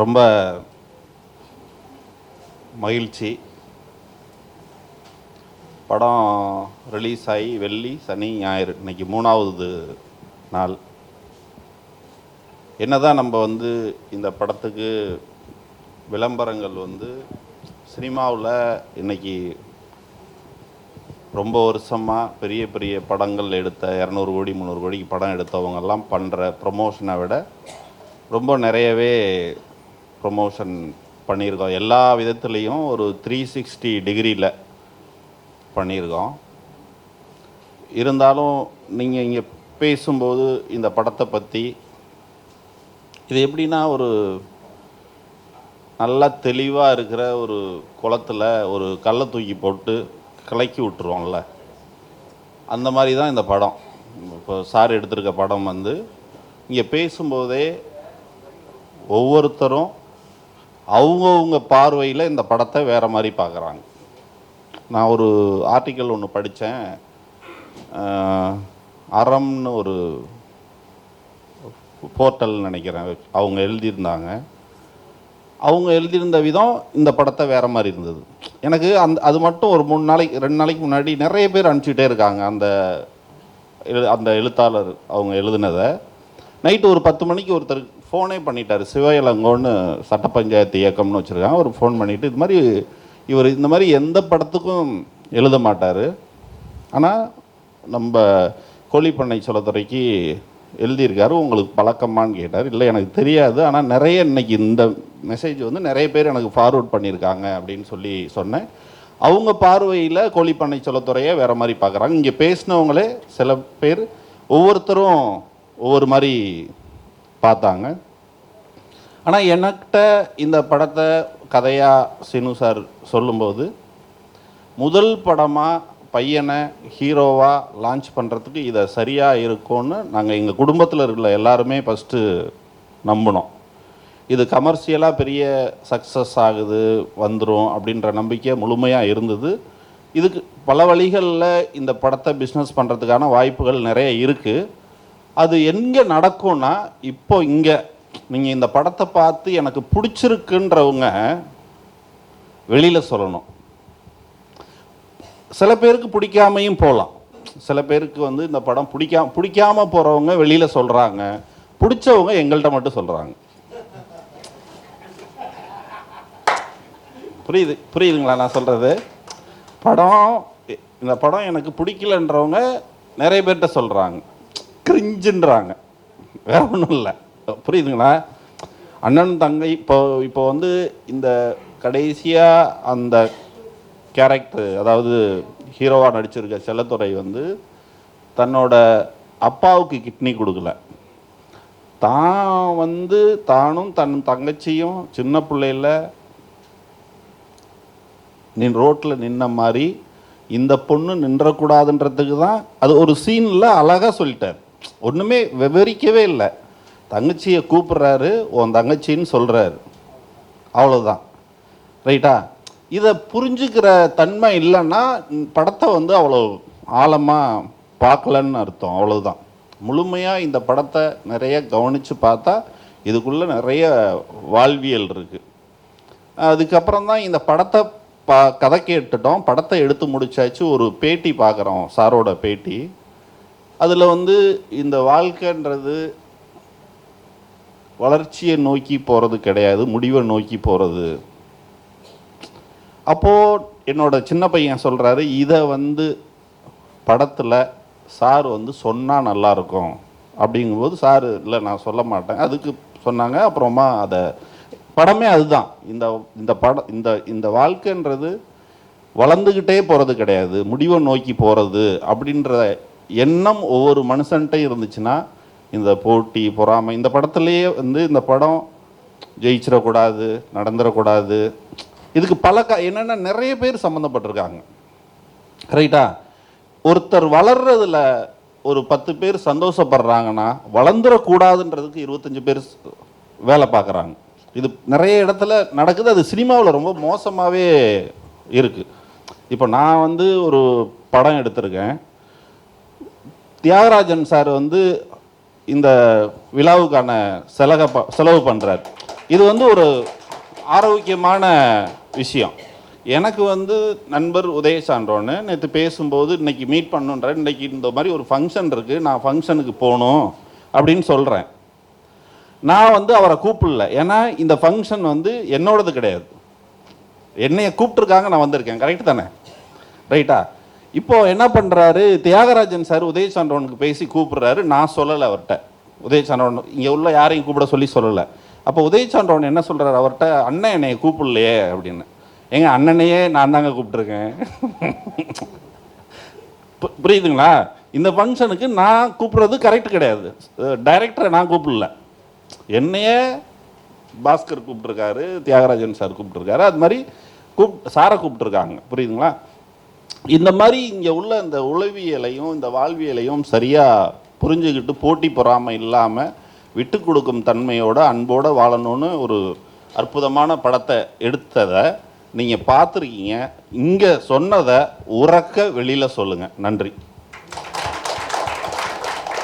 ரொம்ப மகிழ்ச்சி. படம் ரிலீஸ் ஆகி வெள்ளி சனி ஞாயிறு இன்னைக்கு மூணாவது நாள். என்ன தான் நம்ம வந்து இந்த படத்துக்கு விளம்பரங்கள் வந்து சினிமாவில் இன்றைக்கி ரொம்ப வருஷமாக பெரிய பெரிய படங்கள் எடுத்த இரநூறு கோடி முந்நூறு கோடிக்கு படம் எடுத்தவங்கெல்லாம் பண்ணுற ப்ரொமோஷனை விட ரொம்ப நிறையவே ப்ரொமோஷன் பண்ணியிருக்கோம். எல்லா விதத்துலேயும் ஒரு த்ரீ சிக்ஸ்டி டிகிரியில் பண்ணியிருக்கோம். இருந்தாலும் நீங்கள் இங்கே பேசும்போது இந்த படத்தை பற்றி இது எப்படின்னா ஒரு நல்லா தெளிவாக இருக்கிற ஒரு குளத்துல ஒரு கல்லை தூக்கி போட்டு கலக்கி விட்டுருவோம்ல. அந்த மாதிரி தான் இந்த படம். இப்போ சார் எடுத்திருக்க படம் வந்து இங்கே பேசும்போதே ஒவ்வொருத்தரும் அவங்கவுங்க பார்வையில் இந்த படத்தை வேறு மாதிரி பார்க்குறாங்க. நான் ஒரு ஆர்டிக்கல் ஒன்று படித்தேன் அறம்னு ஒரு போர்ட்டல் நினைக்கிறேன். அவங்க எழுதியிருந்தாங்க. அவங்க எழுதியிருந்த விதம் இந்த படத்தை வேறு மாதிரி இருந்தது. எனக்கு அந்த அது மட்டும் ஒரு மூணு நாளைக்கு ரெண்டு நாளைக்கு முன்னாடி நிறைய பேர் அனுப்பிச்சிட்டே இருக்காங்க அந்த எழு- அந்த எழுத்தாளர் அவங்க எழுதினதை. நைட்டு ஒரு பத்து மணிக்கு ஒருத்தர் ஃபோனே பண்ணிட்டார். சிவயலங்கோன்னு சட்ட பஞ்சாயத்து இயக்கம்னு வச்சுருக்காங்க. அவர் ஃபோன் பண்ணிவிட்டு இது மாதிரி இவர் இந்த மாதிரி எந்த படத்துக்கும் எழுத மாட்டார். ஆனால் நம்ம கோழிப்பண்ணை சொல்லத்துறைக்கு எழுதியிருக்காரு. உங்களுக்கு பழக்கமான்னு கேட்டார். இல்லை எனக்கு தெரியாது. ஆனால் நிறைய இன்னைக்கு இந்த மெசேஜ் வந்து நிறைய பேர் எனக்கு ஃபார்வர்ட் பண்ணியிருக்காங்க அப்படின்னு சொல்லி சொன்னேன். அவங்க பார்வையில் கோழிப்பண்ணை சொல்லத்துறையை வேறு மாதிரி பார்க்குறாங்க. இங்கே பேசினவங்களே சில பேர் ஒவ்வொருத்தரும் ஒவ்வொரு மாதிரி பார்த்தாங்க. ஆனால் எனக்கிட்ட இந்த படத்தை கதையாக சினு சார் சொல்லும்போது முதல் படமாக பையனை ஹீரோவாக லான்ச் பண்ணுறதுக்கு இதை சரியாக இருக்கும்னு நாங்கள் எங்கள் குடும்பத்தில் இருக்கிற எல்லாருமே ஃபஸ்ட்டு நம்பினோம். இது கமர்ஷியலாக பெரிய சக்ஸஸ் ஆகுது வந்துடும் அப்படின்ற நம்பிக்கை முழுமையாக இருந்தது. இதுக்கு பல வழிகளில் இந்த படத்தை பிஸ்னஸ் பண்ணுறதுக்கான வாய்ப்புகள் நிறைய இருக்குது அது எங்கே நடக்கும்னா இப்போ இங்கே நீங்கள் இந்த படத்தை பார்த்து எனக்கு பிடிச்சிருக்குன்றவங்க வெளியில் சொல்லணும். சில பேருக்கு பிடிக்காமையும் போகலாம் சில பேருக்கு வந்து இந்த படம் பிடிக்காம பிடிக்காம போகிறவங்க வெளியில் சொல்கிறாங்க பிடிச்சவங்க எங்கள்கிட்ட மட்டும் சொல்கிறாங்க புரியுது புரியுதுங்களா நான் சொல்கிறது படம் இந்த படம் எனக்கு பிடிக்கலன்றவங்க நிறைய பேர்கிட்ட சொல்கிறாங்க கிரிஞ்சுன்றாங்க வேற ஒன்றும் இல்லை. புரியுதுங்களா? அண்ணன் தங்கை இப்போ இப்போ வந்து இந்த கடைசியாக அந்த கேரக்டர் அதாவது ஹீரோவாக நடிச்சிருக்க செல்லத்துறை வந்து தன்னோட அப்பாவுக்கு கிட்னி கொடுக்கல. தான் வந்து தானும் தன் தங்கச்சியும் சின்ன பிள்ளையில் நீ ரோட்டில் நின்ன மாதிரி இந்த பொண்ணு நின்றக்கூடாதுன்றதுக்கு தான் அது ஒரு சீனில் அழகாக சொல்லிட்டார். ஒன்றுமே விவரிக்கவே இல்லை. தங்கச்சியை கூப்பிட்றாரு உன் தங்கச்சின்னு சொல்கிறாரு அவ்வளோதான் ரைட்டா? இதை புரிஞ்சுக்கிற தன்மை இல்லைன்னா படத்தை வந்து அவ்வளோ ஆழமாக பார்க்கலன்னு அர்த்தம். அவ்வளோதான் முழுமையாக இந்த படத்தை நிறைய கவனித்து பார்த்தா இதுக்குள்ளே நிறைய வாழ்வியல் இருக்குது அதுக்கப்புறம் தான் இந்த படத்தை பா கதை கேட்டுட்டோம். படத்தை எடுத்து முடிச்சாச்சு. ஒரு பேட்டி பார்க்குறோம் சாரோட பேட்டி. அதில் வந்து இந்த வாழ்க்கைன்றது வளர்ச்சியை நோக்கி போகிறது கிடையாது முடிவை நோக்கி போகிறது அப்போது என்னோட சின்ன பையன் சொல்கிறாரு இதை வந்து படத்தில் சார் வந்து சொன்னால் நல்லாயிருக்கும் அப்படிங்கும்போது சார் இல்லை நான் சொல்ல மாட்டேன். அதுக்கு சொன்னாங்க அப்புறமா அதை படமே அதுதான். இந்த இந்த படம் இந்த இந்த வாழ்க்கைன்றது வளர்ந்துக்கிட்டே போகிறது கிடையாது முடிவை நோக்கி போகிறது அப்படின்ற எண்ணம் ஒவ்வொரு மனுஷன்ட்டையும் இருந்துச்சுன்னா இந்த போட்டி பொறாமை இந்த படத்துலேயே வந்து இந்த படம் ஜெயிச்சிடக்கூடாது நடந்துடக்கூடாது. இதுக்கு பல க என்னென்ன நிறைய பேர் சம்மந்தப்பட்டிருக்காங்க ரைட்டா ஒருத்தர் வளர்றதுல ஒரு பத்து பேர் சந்தோஷப்படுறாங்கன்னா வளர்ந்துடக்கூடாதுன்றதுக்கு இருபத்தஞ்சி பேர் வேலை பார்க்குறாங்க. இது நிறைய இடத்துல நடக்குது. அது சினிமாவில் ரொம்ப மோசமாகவே இருக்குது இப்போ நான் வந்து ஒரு படம் எடுத்திருக்கேன். தியாகராஜன் சார் வந்து இந்த விழாவுக்கான செலக ப செலவு பண்ணுறார் இது வந்து ஒரு ஆரோக்கியமான விஷயம். எனக்கு வந்து நண்பர் உதய சான்றோன்னு நேற்று பேசும்போது இன்றைக்கி மீட் பண்ணுன்ற இன்னைக்கு இந்த மாதிரி ஒரு ஃபங்க்ஷன் இருக்குது நான் ஃபங்க்ஷனுக்கு போகணும் அப்படின்னு சொல்கிறேன் நான் வந்து அவரை கூப்பிடல. ஏன்னா இந்த ஃபங்க்ஷன் வந்து என்னோடது கிடையாது. என்னைய கூப்பிட்ருக்காங்க நான் வந்திருக்கேன். கரெக்ட் தானே? ரைட்டா இப்போ என்ன பண்ணுறாரு தியாகராஜன் சார் உதய சான்றவனுக்கு பேசி கூப்பிடுறாரு. நான் சொல்லலை அவர்கிட்ட. உதய சான்றவன் இங்கே உள்ள யாரையும் கூப்பிட சொல்லி சொல்லலை. அப்போ உதய சான்றவன் என்ன சொல்கிறார் அவர்கிட்ட அண்ணன் என்னையை கூப்பிடலையே அப்படின்னு. எங்கள் அண்ணனையே நான் தாங்க கூப்பிட்ருக்கேன் பு- புரியுதுங்களா? இந்த ஃபங்க்ஷனுக்கு நான் கூப்பிட்றது கரெக்ட் கிடையாது. டைரக்டரை நான் கூப்பிடல. என்னையே பாஸ்கர் கூப்பிட்ருக்காரு தியாகராஜன் சார் கூப்பிட்ருக்காரு அது மாதிரி கூப் சாரை கூப்பிட்ருக்காங்க புரியுதுங்களா? இந்த மாதிரி இங்கே உள்ள இந்த உளவியலையும் இந்த வாழ்வியலையும் சரியாக புரிஞ்சுக்கிட்டு போட்டி பொறாமை இல்லாமல் விட்டு கொடுக்கும் தன்மையோட அன்போடு வாழணும்னு ஒரு அற்புதமான படத்தை எடுத்ததை நீங்கள் பார்த்துருக்கீங்க. இங்கே சொன்னதை உறக்க வெளியில் சொல்லுங்கள் நன்றி.